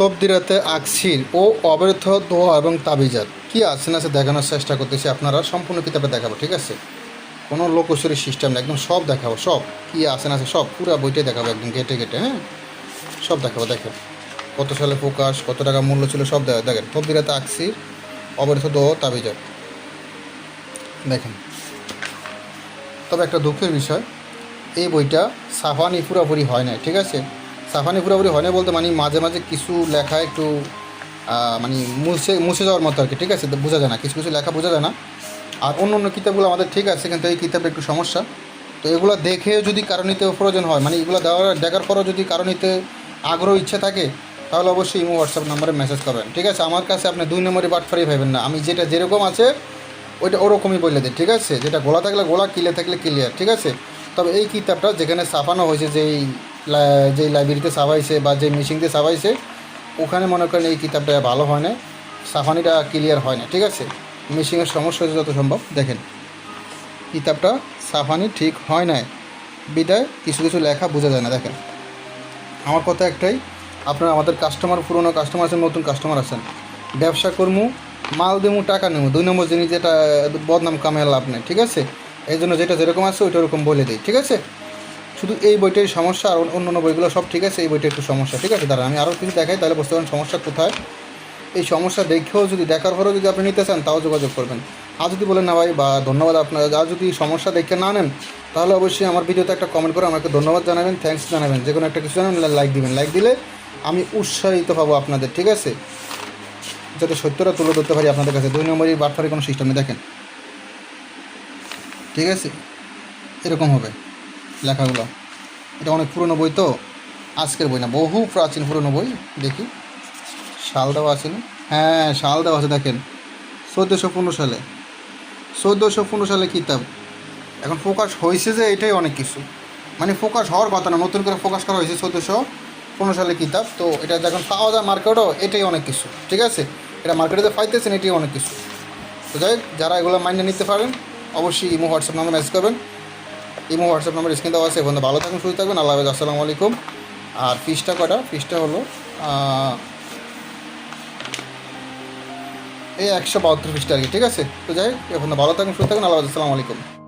তবদিরাতে আকসির ও অবৈধ দোয়া এবং তাবিজাত। কি আছে না আছে দেখানোর চেষ্টা করতেছি আপনারা। সম্পূর্ণ কিতাবে দেখাবো, ঠিক আছে? কোনো লোকসরি সিস্টেম না একদম সব দেখাবো, সব। কি আছে না আছে সব, পুরো বইটাই দেখাবো একদম কেটে কেটে হ্যাঁ? সব দেখাবো, দেখেন। কত সালে প্রকাশ, কত টাকা মূল্য ছিল, সব দেখা দেখেন, তবদিরাতে আকসির, অবৈধ দোয়া তাবিজাত। দেখেন। তবে একটা দুঃখের বিষয়, এই বইটা সাফানি পুরোপুরি হয় না ঠিক আছে? সাফানি পুরোপুরি হয় না বলতে মানে মাঝে মাঝে কিছু লেখা একটু মানে মুছে মুছে যাওয়ার মতো আর কি, ঠিক আছে? বোঝা যায় না, কিছু কিছু লেখা বোঝা যায় না। আর অন্য অন্য কিতাবগুলো আমাদের ঠিক আছে, কিন্তু এই কিতাবে একটু সমস্যা। তো এগুলো দেখে যদি কারও নিতে প্রয়োজন হয় মানে এগুলো দেওয়ার, দেখার পরও যদি কারও নিতে আগ্রহ, ইচ্ছে থাকে, তাহলে অবশ্যই ইমো, হোয়াটসঅ্যাপ নাম্বারে মেসেজ করবেন, ঠিক আছে? আমার কাছে আপনি দুই নম্বরে বাটফারি ভাবেন না। আমি যেটা যেরকম আছে, ওইটা ওরকমই বলে দিই, ঠিক আছে? যেটা গোলা থাকলে গোলা, কিলে থাকলে ক্লিয়ার ঠিক আছে? তবে এই কিতাবটা যেখানে ছাপানো হয়েছে, যেই লা- যেই লাইব্রেরিতে ছাপাইছে বা যে দিয়ে ছাপাইছে, ওখানে মনে করেন এই কিতাবটা ভালো হয় না সাফানিটা ক্লিয়ার হয় না ঠিক আছে? মেশিনের সমস্যা যত সম্ভব, দেখেন। কিতাবটা সাফানি ঠিক হয় না বিদায়, কিছু কিছু লেখা বোঝা যায় না, দেখেন। আমার কথা একটাই, আপনারা আমাদের কাস্টমার পুরনো কাস্টমার আছেন, নতুন কাস্টমার আছেন, ব্যবসা করমু, মাল দেবো টাকা নেব দুই নম্বর জিনিস যেটা, বদনাম কামে লাভ নেই, ঠিক আছে? এই জন্য যেটা যেরকম আছে, ওইটা ওরকম বলে দিই, ঠিক আছে? শুধু এই বইটার সমস্যা আর অন্য অন্য বইগুলো সব ঠিক আছে, এই বইটা একটু সমস্যা, ঠিক আছে? দাঁড়া আমি আরও কিছু দেখাই, তাহলে বুঝতে পারেন সমস্যা কোথায়। এই সমস্যা দেখেও যদি দেখার পরেও যদি আপনি নিতে চান, তাও যোগাযোগ করবেন। আর যদি বলেন না ভাই, বা ধন্যবাদ আপনার, আর যদি সমস্যা দেখে না নেন, তাহলে অবশ্যই আমার ভিডিওতে একটা কমেন্ট করে আমাকে ধন্যবাদ জানাবেন থ্যাঙ্কস জানাবেন। যে কোনো একটা কিছু জানাবেন লাইক দিবেন। লাইক দিলে আমি উৎসাহিত পাবো আপনাদের, ঠিক আছে? যাতে সত্যটা তুলে ধরতে পারি আপনাদের কাছে। দুই নম্বরই বাটফারি কোনো সিস্টেম দেখেন। ঠিক আছে? এরকম হবে। লেখাগুলো। এটা অনেক পুরনো বই তো, আজকের বই না, বহু প্রাচীন পুরনো বই, দেখি। সাল দেওয়া আছে না? হ্যাঁ সাল দেওয়া আছে, দেখেন। চোদ্দোশো পনেরো সালে। চোদ্দোশো পনেরো সালে কিতাব। এখন ফোকাস হয়েছে যে এটাই অনেক কিছু। মানে ফোকাস হওয়ার কথা না, নতুন করে ফোকাস করা হয়েছে চোদ্দোশো পনেরো সালে কিতাব। তো এটা যখন পাওয়া যায় মার্কেটও, এটাই অনেক কিছু, ঠিক আছে? এটা মার্কেটে যে পাইতেছেন, এটাই অনেক কিছু। তো যাই যারা এগুলো মাইন্ডে নিতে পারেন, অবশ্যই ইমো, হোয়াটসঅ্যাপ নাম্বার মেসেজ করবেন। ইমো হোয়াটসঅ্যাপ নাম্বার স্ক্রিন দেওয়া আছে। এখন ভালো থাকুন, সুস্থ থাকবেন আল্লাহ হাফেজ, আসসালামু আলাইকুম। আর ফিসটা কটা? ফিসটা হলো এই একশো বাহাত্তর ফিসটা আর কি, ঠিক আছে? তো যাই এখন ভালো থাকুন, সুস্থ থাকুন। আল্লাহ হাফেজ, আসসালামু আলাইকুম।